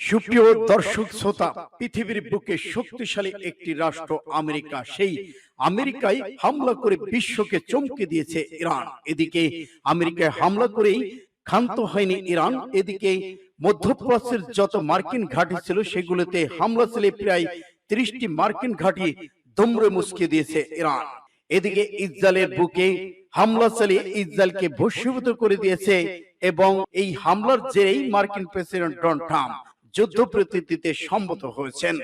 সুপ্রিয় দর্শক শ্রোতা পৃথিবীর বুকে শক্তিশালী একটি রাষ্ট্র আমেরিকা সেই আমেরিকায় হামলা করে বিশ্বকে চমকে দিয়েছে ইরান। এদিকে আমেরিকায় হামলা করেই ক্ষান্ত হয়নি ইরান। এদিকে মধ্যপ্রাচ্যের যত মার্কিন ঘাঁটি ছিল সেগুলোতে হামলা চালিয়ে প্রায় ত্রিশটি মার্কিন ঘাঁটি দমড়ে মুসকে দিয়েছে ইরান। এদিকে ইসরায়েলের বুকে হামলা চালিয়ে ইসরায়েলকে ভস্মীভূত করে দিয়েছে এবং এই হামলার জেরেই মার্কিন প্রেসিডেন্ট ডোনাল্ড ট্রাম্প যুদ্ধ প্রতিনিধিতে সম্মত হয়েছেন।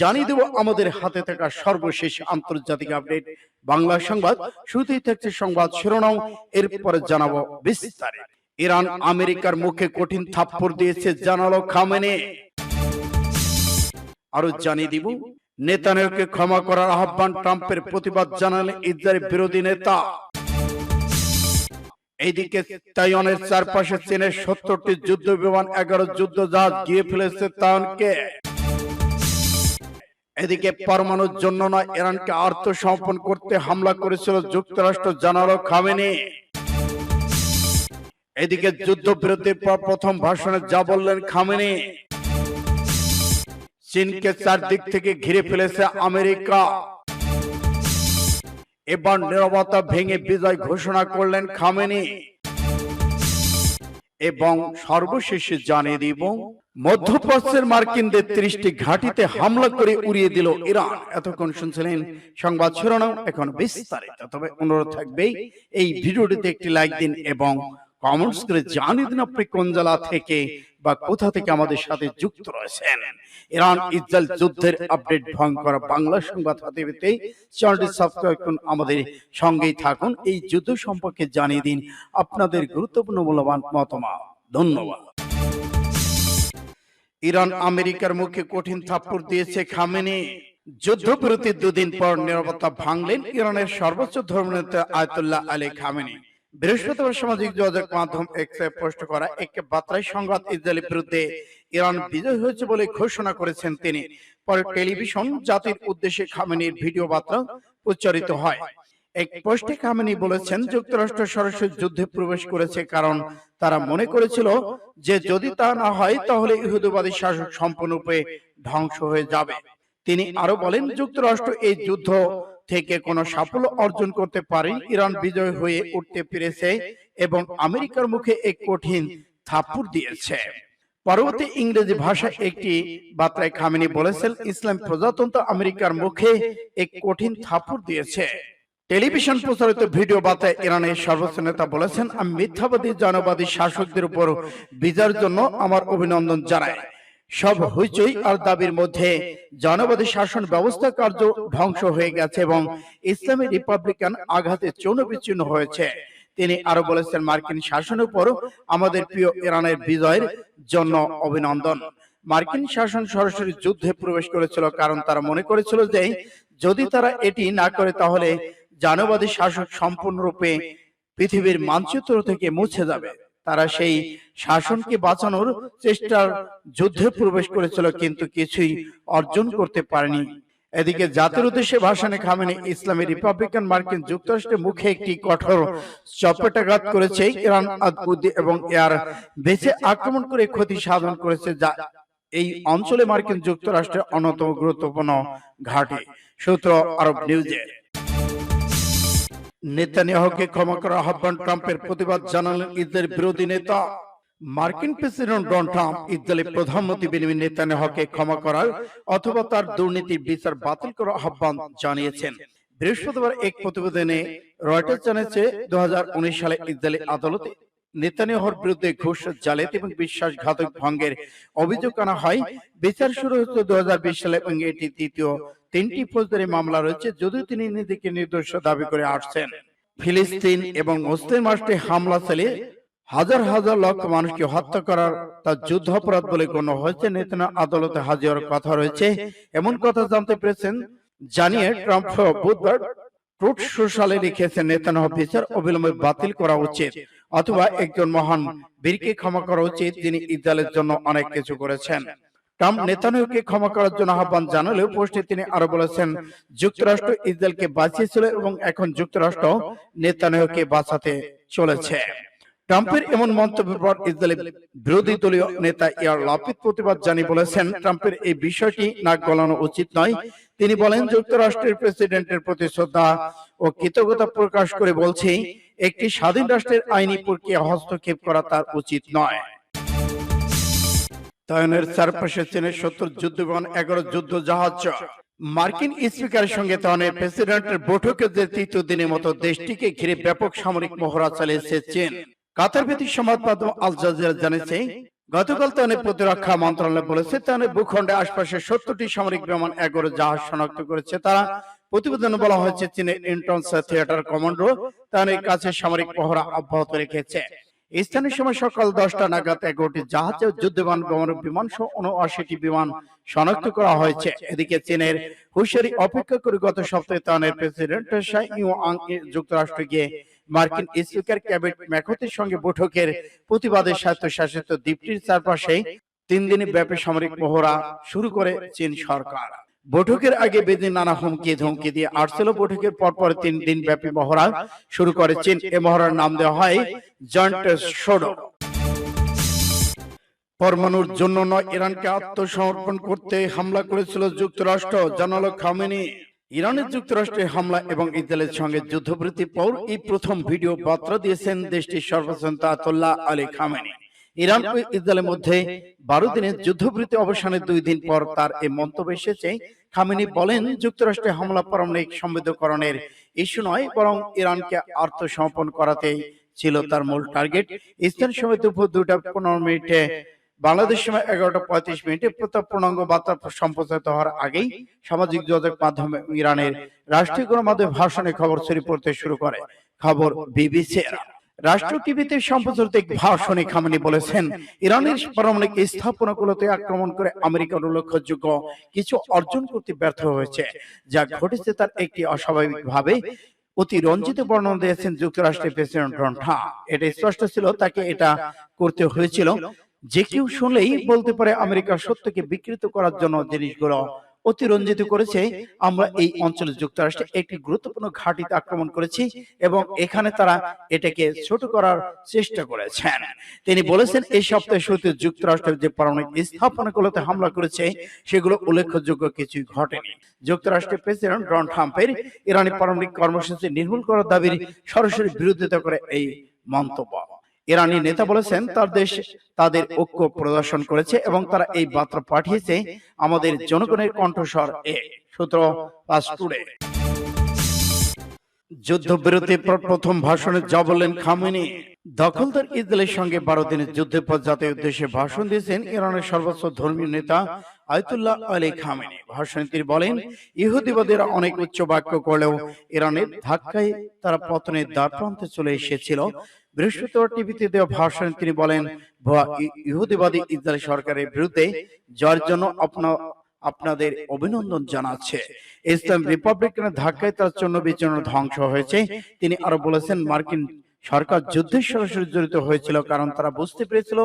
জানিয়ে দেব আমাদের হাতে থাকা সর্বশেষ আন্তর্জাতিক আপডেট। বাংলা সংবাদ, শুরুতেই থাকছে সংবাদ শিরোনাম, এরপরে জানাব বিস্তারিত। ইরান আমেরিকার মুখে কঠিন থাপ্পড় দিয়েছে জানালো খামেনে। আরও জানিয়ে দিব, নেতানিয়াহুকে ক্ষমা করার আহ্বান, ট্রাম্পের প্রতিবাদ জানালেন ইসরায়েল বিরোধী নেতা। এইদিকে তাইওয়ানের চারপাশে চীনের সত্তরটি যুদ্ধ বিমান, এগারো যুদ্ধ জাহাজ গিয়ে ফেলেছে তাইওয়ানকে। এদিকে পরমাণুর জন্য নয়, ইরানকে আত্মসমর্পণ করতে হামলা করেছিল যুক্তরাষ্ট্র জানালো খামেনি। এদিকে যুদ্ধ বিরতির পর প্রথম ভাষণে যা বললেন খামেনি। চীনকে চারদিক থেকে ঘিরে ফেলেছে আমেরিকা। এবার নিরবতা ভেঙে বিজয় ঘোষণা করলেন খামেনি। এবং সর্বশেষে জানিয়ে দিব মধ্যপ্রাচ্যের মার্কিনদের ত্রিশটি ঘাঁটিতে হামলা করে উড়িয়ে দিল ইরান। এতক্ষণ শুনছিলেন সংবাদ শিরোনাম এখন বিস্তারিত। তবে অনুরোধ থাকবে এই ভিডিওটিতে একটি লাইক দিন এবং কমেন্টস করে জানিয়ে দিন আপনি কোন জেলা থেকে বা কোথা থেকে আমাদের সাথে যুক্ত রয়েছেন। ইরান ইসরায়েল যুদ্ধের আপডেট ভয়ঙ্কর বাংলা সংবাদ হাতে পেতে চ্যানেলটি সাবস্ক্রাইব করুন আমাদের সঙ্গেই থাকুন। এই যুদ্ধ সম্পর্কে জানিয়ে দিন আপনাদের গুরুত্বপূর্ণ মূল্যবান মতামত। ধন্যবাদ। ইরান আমেরিকার মুখে কঠিন থাপ্পড় দিয়েছে খামেনি। যুদ্ধবিরতির দুদিন পর নিরাপত্তা ভাঙলেন ইরানের সর্বোচ্চ ধর্মনেতা আয়তুল্লাহ আলী খামেনি। বৃহস্পতিবার সামাজিক যোগাযোগ মাধ্যম এক্সে পোস্ট করা এক বার্তায় সংঘাত ইসরায়েলের বিরুদ্ধে ইরান বিজয় হয়েছে বলে ঘোষণা করেছেন তিনি। পরে টেলিভিশন জাতির উদ্দেশ্যে খামেনির ভিডিও বার্তা উচ্চারিত হয়। এক পোস্টে খামেনি বলেছেন, যুক্তরাষ্ট্র সরাসরি যুদ্ধে প্রবেশ করেছে কারণ তারা মনে করেছিল যে যদি তা না হয়, তাহলে ইহুদিবাদী শাসক সম্পূর্ণরূপে ধ্বংস হয়ে যাবে। তিনি আরও বলেন, যুক্তরাষ্ট্র এই যুদ্ধ থেকে কোনো সাফল্য অর্জন করতে পারেন। ইরান বিজয় হয়ে উঠতে পেরেছে এবং আমেরিকার মুখে এক কঠিন থাপ্পড় দিয়েছে। পরবর্তী ইংরেজি ভাষা একটি বার্তায় খামেনি বলেছেন ইসলাম প্রজাতন্ত্র আমেরিকার মুখে এক কঠিন থাপ্পড় দিয়েছে। টেলিভিশন প্রচারিত ভিডিও বার্তায় ইরানের সর্বোচ্চ নেতা বলেছেন আমি মিথ্যাবাদী জনবাদী শাসকদের উপর বিজয়ের জন্য আমার অভিনন্দন জানাই। সব হইচই আর দাবির মধ্যে জনবাদী শাসন ব্যবস্থা কার্য ধ্বংস হয়ে গেছে এবং ইসলামী রিপাবলিকান আঘাতে চূর্ণ বিচ্ছিন্ন হয়েছে। তিনি আরও বলেছেন, মার্কিন শাসনের উপর আমাদের প্রিয় ইরানের বিজয়ের জন্য অভিনন্দন। মার্কিন শাসন সরাসরি যুদ্ধে প্রবেশ করেছিল কারণ তারা মনে করেছিল যে, যদি তারা এটি না করে, তাহলে জানবাদী শাসক সম্পূর্ণরূপে পৃথিবীর মানচিত্র থেকে মুছে যাবে। তারা সেই শাসনকে বাঁচানোর চেষ্টার যুদ্ধে প্রবেশ করেছিল, কিন্তু কিছুই অর্জন করতে পারেনি। এদিকে জাতির উদ্দেশ্যে ভাষণে খামেনি ইসলামী রিপাবলিকান মার্কিন যুক্তরাষ্ট্রের মুখে একটি কঠোর চপেটাঘাত করেছে ইরান আদবুদ্দি এবং এর বেঁচে আক্রমণ করে ক্ষতি সাধন করেছে যা এই অঞ্চলে মার্কিন যুক্তরাষ্ট্রের অন্যতম গুরুত্বপূর্ণ ঘাঁটি। সূত্র আরব নিউজে। নেতানিয়াহুকে ক্ষমা করার আহ্বান ট্রাম্পের প্রতিবাদ জানালেন ইসরায়েল বিরোধী নেতা। মার্কিন প্রেসিডেন্ট ডোনাল্ড ট্রাম্প ইসরায়েলের প্রধানমন্ত্রী বেনিমিন নেতানিয়াহুকে ক্ষমা করার অথবা তার দুর্নীতির বিচার বাতিল করার আহ্বান জানিয়েছেন। বৃহস্পতিবার এক প্রতিবেদনে রয়টার্স জানিয়েছে দু সালে ইসরায়েলি আদালতে নেতানিয়াহুর বিরুদ্ধে ঘুষ জালিয়াতি এবং বিশ্বাসঘাতক ভঙ্গের অভিযোগ আনা হয়। বিচার শুরু হয়েছে দু সালে এবং এটি তৃতীয় তিনটি ফৌজদারি মামলা রয়েছে যদিও তিনি নিজেকে নির্দোষ দাবি করে আসছেন। ফিলিস্তিন এবং মুসলিম রাষ্ট্রে হামলা চালিয়ে হাজার হাজার লক্ষ মানুষকে হত্যা করার তার যুদ্ধ অপরাধ বলে গণ্য হয়েছে। নেতানা আদালতে হাজির কথা রয়েছে। এমন কথা জানতে পেরেছেন, জানিয়ে ট্রাম্প বুধবার ট্রুথ সোশ্যালে লিখেছেন নেতানাহ বিচার অবিলম্বে বাতিল করা উচিত অথবা একজন মহান বীরকে ক্ষমা করা উচিত, যিনি ইসরায়েলের জন্য অনেক কিছু করেছেন। ট্রাম্প নেতানিয়াহুকে ক্ষমা করার জন্য আহ্বান জানালেও পোস্টে তিনি আরও বলেছেন, যুক্তরাষ্ট্র ইসরায়েলকে বাঁচিয়েছিল এবং এখন যুক্তরাষ্ট্র নেতানিয়াহুকে বাঁচাতে চলেছে। ট্রাম্পের এমন মন্তব্যের পর ইসরায়েলের বিরোধী দলীয় নেতা ইয়ার লাপিদ প্রতিবাদ জানিয়ে বলেছেন ট্রাম্পের এই বিষয়টি নাক গলানো উচিত নয়। তিনি বলেন যুক্তরাষ্ট্রের প্রেসিডেন্টের প্রতি শ্রদ্ধা ও কৃতজ্ঞতা প্রকাশ করে বলছি একটি স্বাধীন রাষ্ট্রের আইনি প্রক্রিয়া হস্তক্ষেপ করা তার উচিত নয়। তাইওয়ানের চারপাশে চীনের সত্তর যুদ্ধ বিমান এগারো যুদ্ধ জাহাজ মার্কিন স্পিকারের সঙ্গে তাইওয়ানের প্রেসিডেন্টের বৈঠকের তৃতীয় দিনের মতো দেশটিকে ঘিরে ব্যাপক সামরিক মহড়া চালিয়েছে চীন কাতার ভিত্তিক সংবাদ মাধ্যম আল জাজিরা জানিয়েছে, গতকাল তাইওয়ানের প্রতিরক্ষা মন্ত্রণালয় বলেছে তাইওয়ানের ভূখণ্ডে আশপাশে সত্তরটি সামরিক বিমান এগারো জাহাজ শনাক্ত করেছে। তারা প্রতিবেদনে বলা হয়েছে, চীনের ইন্টনস থিয়েটার কমান্ডো তাইওয়ানের কাছে সামরিক পহরা অব্যাহত রেখেছে। স্থানীয় সময় সকাল দশটা নাগাদ এগারোটি জাহাজ যুদ্ধবিমান বিমান সহ উনআশিটি বিমান শনাক্ত করা হয়েছে। এদিকে চীনের হুঁশিয়ারি অপেক্ষা করে গত সপ্তাহে তানের প্রেসিডেন্ট শাহ ইউ আং যুক্তরাষ্ট্রে গিয়ে মার্কিন স্পিকার ক্যাবিনেট ম্যাকথির সঙ্গে বৈঠকের প্রতিবাদে স্বায়ত্তশাসিত দ্বীপটির চারপাশে তিন দিনে ব্যাপী সামরিক মহড়া শুরু করে চীন সরকার। বৈঠকের আগে বেদিন নানা হুমকি ধমকি দিয়ে আর্সেল বৈঠকের পরপর তিন দিন ব্যাপী মহড়া শুরু করে চীন। এ মহড়ার নাম দেওয়া হয় জয়েন্ট শোডো। পরমাণুর জন্য নয় ইরানকে আত্মসমর্পণ করতে হামলা করেছিল যুক্তরাষ্ট্র। জানালো খামেনি। ইরানের যুক্তরাষ্ট্রের হামলা এবং ইসরায়েলের সঙ্গে যুদ্ধবৃত্তির পর এই প্রথম ভিডিও বার্তা দিয়েছেন দেশটির সর্বসন্ত আতল্লাহ আলী খামেনি। ইরান ও ইসরায়েলের মধ্যে বারো দিনের যুদ্ধবৃত্তি অবসানের দুই দিন পর তার এই মন্তব্য এসেছে খামেনি বলেন যুক্তরাষ্ট্রে হামলা পারমাণবিক সংবেদকরণের ইস্যু নয় বরং ইরানকে আত্মসমর্পণ করাতে ছিল তার মূল টার্গেট। স্থানীয় সময় দুপুর দুটা পনেরো মিনিটে বাংলাদেশ সময় এগারোটা পঁয়ত্রিশ মিনিটে প্রতাপ পূর্ণাঙ্গ বার্তা সম্প্রচারিত হওয়ার আগেই সামাজিক যোগাযোগ মাধ্যমে ইরানের রাষ্ট্রীয় গণমাধ্যমে ভাষণে খবর ছড়িয়ে পড়তে শুরু করে। খবর বিবিসি রাষ্ট্র টিভিতে সম্প্রচারিত এক ভাষণে খামেনি বলেছেন, ইরানের পারমাণবিক স্থাপনাগুলোতে আক্রমণ করে আমেরিকার উল্লেখযোগ্য কিছু অর্জন করতে ব্যর্থ হয়েছে, যা ঘটেছে তার একটি অস্বাভাবিক ভাবে অতি রঞ্জিত বর্ণনা দিয়েছেন যুক্তরাষ্ট্রের প্রেসিডেন্ট ডোনাল্ড ট্রাম্প। এটা স্পষ্ট ছিল, তাকে এটা করতে হয়েছিল। যে কেউ শুনলেই বলতে পারে আমেরিকার সত্যকে বিকৃত করার জন্য জিনিসগুলো অতিরঞ্জিত করেছে। আমরা এই অঞ্চলে যুক্তরাষ্ট্রে একটি গুরুত্বপূর্ণ ঘাঁটিতে আক্রমণ করেছি এবং এখানে তারা এটাকে ছোট করার চেষ্টা করেছেন। তিনি বলেছেন এই সপ্তাহে শুরুতে যুক্তরাষ্ট্রের যে পারমাণবিক স্থাপনাগুলোতে হামলা করেছে, সেগুলো উল্লেখযোগ্য কিছুই ঘটেনি। যুক্তরাষ্ট্রের প্রেসিডেন্ট ডোনাল্ড ট্রাম্পের ইরানি পারমাণবিক কর্মসূচি নির্মূল করার দাবির সরাসরি বিরোধিতা করে এই মন্তব্য। ইরানি নেতা বলেছেন তার দেশ তাদের ঐক্য প্রদর্শন করেছে এবং তারা এই বার্তা পাঠিয়েছে আমাদের জনগণের কণ্ঠস্বর এ। সূত্র পাস টুডে যুদ্ধবিরতির পর প্রথম ভাষণে যা বললেন খামেনি। দখলদার ইসরায়েলের সঙ্গে বারো দিনের যুদ্ধের পর জাতীয় উদ্দেশ্যে ভাষণ দিয়েছেন ইরানের সর্বোচ্চ ধর্মীয় নেতা আয়তুল্লাহ আলী খামেনি ভাষণে তিনি বলেন ইহুদিবাদীরা অনেক উচ্চ বাক্য করলেও ইরানের ধাক্কায় তারা পতনের দ্বার প্রান্তে চলে এসেছিল। বৃহস্পতিবার টিভিতে দেওয়া ভাষণে তিনি বলেন ভুয়া ইহুদিবাদী ইসরায়েল সরকারের বিরুদ্ধে জয়ের জন্য আপনা আপনাদের অভিনন্দন জানাচ্ছে। ইসলাম রিপাবলিকানের ধাক্কায় তার জন্য বিচরণ ধ্বংস হয়েছে। তিনি আরও বলেছেন মার্কিন সরকার যুদ্ধে সরাসরি জড়িত হয়েছিল কারণ তারা বুঝতে পেরেছিল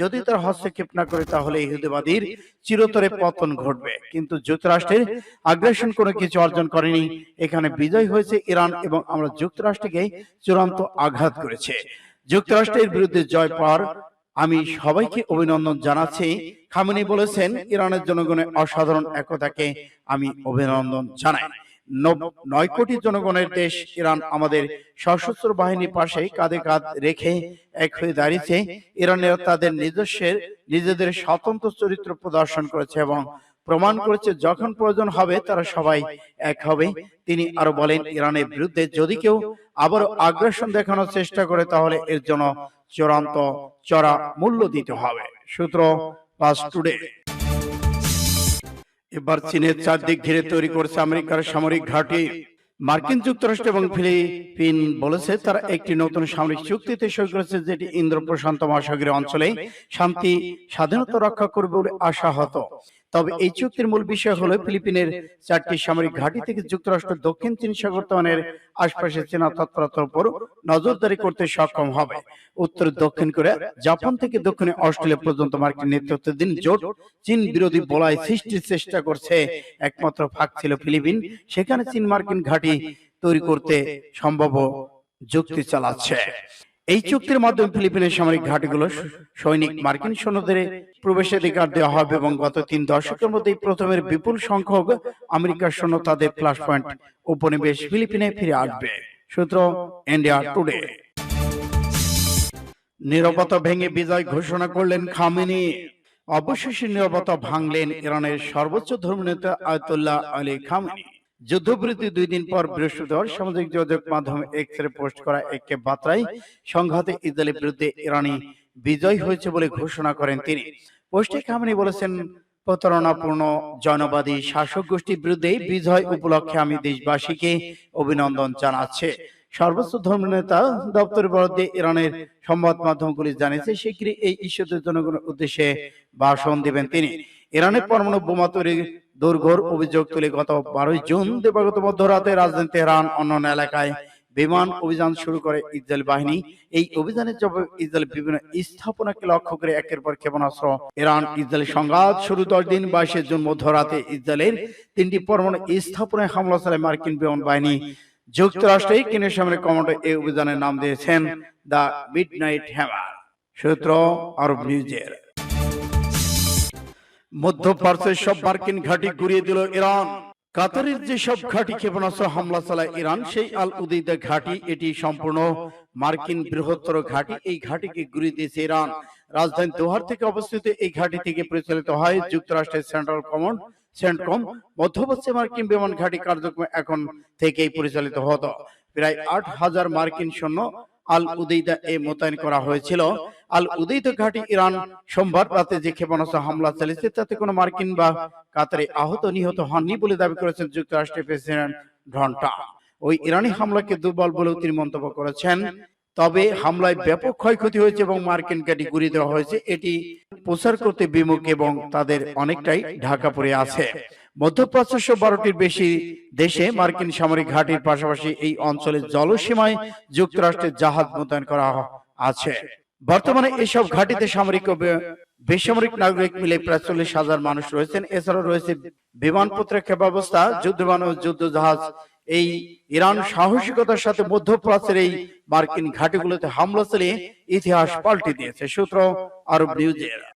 যদি তারা হস্তক্ষেপ না করে তাহলে ইহুদিবাদীর চিরতরে পতন ঘটবে। কিন্তু যুক্তরাষ্ট্রের আগ্রাসন কোনো কিছু অর্জন করেনি। এখানে বিজয় হয়েছে ইরান এবং আমরা যুক্তরাষ্ট্রকে চূড়ান্ত আঘাত করেছে। যুক্তরাষ্ট্রের বিরুদ্ধে জয় পাওয়ার আমি সবাইকে অভিনন্দন জানাচ্ছি। খামেনি বলেছেন ইরানের জনগণের অসাধারণ একতাকে আমি অভিনন্দন জানাই। নয় কোটি জনগণের দেশ ইরান আমাদের সশস্ত্র বাহিনীর পাশে কাঁধে কাঁধ রেখে এক হয়ে দাঁড়িয়েছে। ইরানের তাদের নিজস্বের, নিজেদের স্বতন্ত্র চরিত্র প্রদর্শন করেছে এবং প্রমাণ করেছে যখন প্রয়োজন হবে তারা সবাই এক হবে। তিনি আরও বলেন, ইরানের বিরুদ্ধে যদি কেউ আবার আগ্রাসন দেখানোর চেষ্টা করে তাহলে এর জন্য চূড়ান্ত চড়া মূল্য দিতে হবে। সূত্র পাস টুডে। এবার চীনের চারদিক ঘিরে তৈরি করছে আমেরিকার সামরিক ঘাটি। মার্কিন যুক্তরাষ্ট্র এবং ফিলিপিন বলেছে তারা একটি নতুন সামরিক চুক্তিতে সই করেছে যেটি ইন্দ্র প্রশান্ত মহাসাগরীয় অঞ্চলে শান্তি স্বাধীনতা রক্ষা করবে বলে আশা হতো তবে এই চুক্তির মূল বিষয় হলো ফিলিপিনের চারটি সামরিক ঘাঁটি থেকে যুক্তরাষ্ট্র দক্ষিণ চীন সাগর তনের আশপাশে চীনা তৎপরতার উপর নজরদারি করতে সক্ষম হবে। উত্তর দক্ষিণ কোরিয়া জাপান থেকে দক্ষিণে অস্ট্রেলিয়া পর্যন্ত মার্কিন নেতৃত্বাধীন জোট চীন বিরোধী বলয় সৃষ্টির চেষ্টা করছে। একমাত্র ফাঁক ছিল ফিলিপিন সেখানে চীন মার্কিন ঘাঁটি তৈরি করতে সম্ভব যুক্তি চালাচ্ছে। এই চুক্তির মাধ্যমে ফিলিপিনের সামরিক ঘাটিগুলো সৈনিক মার্কিন সৈন্যদের প্রবেশাধিকার দেওয়া হবে এবং গত তিন দশকের মধ্যে প্রথমের বিপুল সংখ্যক আমেরিকার সৈন্য তাদের প্লাস পয়েন্ট উপনিবেশ ফিলিপিনে ফিরে আসবে। সূত্র ইন্ডিয়া টুডে। নিরাপত্তা ভেঙে বিজয় ঘোষণা করলেন খামেনি। অবশেষে নিরাপত্তা ভাঙলেন ইরানের সর্বোচ্চ ধর্মনেতা আয়তুল্লাহ আলী খামেনি। যুদ্ধবিরতি দুই দিন পর বৃহস্পতিবার সামাজিক যোগাযোগ মাধ্যমে এক্স রে পোস্ট করা একটি বার্তায় সংঘাতে ইসরায়েলের বিরুদ্ধে ইরানি বিজয় হয়েছে বলে ঘোষণা করেন তিনি। পোস্টে খামেনি বলেছেন, প্রতারণাপূর্ণ জনবাদী শাসক গোষ্ঠীর বিরুদ্ধে বিজয় উপলক্ষে আমি দেশবাসীকে অভিনন্দন জানাচ্ছে। সর্বোচ্চ ধর্মনেতা দপ্তরের বরাদ্দে ইরানের সংবাদ মাধ্যমগুলি জানিয়েছে, শীঘ্রই এই ইস্যুতে জনগণের উদ্দেশ্যে ভাষণ দিবেন তিনি। ইরানের পরমাণু বোমা তৈরি দুর্ঘর অভিযোগ তুলে গত বারোই জুন দিবাগত মধ্যরাতে রাজধানী তেহরান, অন্যান্য এলাকায় বিমান অভিযান শুরু করে ইসরায়েল বাহিনী। এই অভিযানের জবাবে ইসরায়েল বিভিন্ন স্থাপনাকে লক্ষ্য করে একের পর ক্ষেপণাস্ত্র। ইরান ইসরায়েল সংঘাত শুরু দশ দিন বাইশে জুন মধ্যরাতে ইসরায়েলের তিনটি পরমাণু স্থাপনায় হামলা চালায় মার্কিন বিমান বাহিনী। যুক্তরাষ্ট্রে কেন্দ্রীয় সামরিক কমান্ডার এই অভিযানের নাম দিয়েছেন দ্য মিড নাইট হ্যামার। সূত্র আরব নিউজের। মধ্যপ্রাচ্যের সব মার্কিন ঘাঁটি ঘুরিয়ে দিল ইরান। কাতারের যে সব ঘাঁটি ক্ষেপণাস্ত্র হামলা চালায় ইরান সেই আল উদিদা ঘাঁটি এটি সম্পূর্ণ মার্কিন বৃহত্তর ঘাঁটি। এই ঘাঁটিকে ঘুরিয়ে দিয়েছে ইরান। রাজধানী দোহার থেকে অবস্থিত এই ঘাঁটি থেকে পরিচালিত হয় যুক্তরাষ্ট্রের সেন্ট্রাল কমান্ড সেন্টকম মধ্যপ্রাচ্যে মার্কিন বিমান ঘাঁটি কার্যক্রম এখন থেকেই পরিচালিত হতো। প্রায় আট হাজার মার্কিন সৈন্য আল উদৈদা এ মোতায়েন করা হয়েছিল। আল উদৈদা ঘাটি ইরান সোমবার রাতে যে ক্ষেপণাস্ত্র হামলা চালিয়েছে তাতে কোনো মার্কিন বা কাতারে আহত নিহত হননি বলে দাবি করেছেন যুক্তরাষ্ট্রের প্রেসিডেন্ট ডোনাল্ড ওই ইরানি হামলাকে দুর্বল বলেও তিনি মন্তব্য করেছেন। তবে হামলায় ব্যাপক ক্ষয়ক্ষতি হয়েছে এবং মার্কিন ঘাঁটি গুড়িয়ে দেওয়া হয়েছে। এটি প্রচার করতে বিমুখ এবং তাদের অনেকটাই ঢাকা পড়ে আছে। মধ্যপ্রাচ্য বারোটির বেশি দেশে মার্কিন সামরিক ঘাঁটির পাশাপাশি এই অঞ্চলের জলসীমায় যুক্তরাষ্ট্রের জাহাজ মোতায়েন করা আছে। বর্তমানে এসব ঘাঁটিতে সামরিক ও বেসামরিক নাগরিক মিলে প্রায় চল্লিশ হাজার মানুষ রয়েছেন। এছাড়াও রয়েছে বিমান প্রতিরক্ষা ব্যবস্থা যুদ্ধ বিমান ও যুদ্ধ জাহাজ এই ইরান সাহসিকতার সাথে মধ্যপ্রাচ্যের এই মার্কিন ঘাঁটিগুলোতে হামলা চালিয়ে ইতিহাস পাল্টে দিয়েছে, সূত্র আরব নিউজের।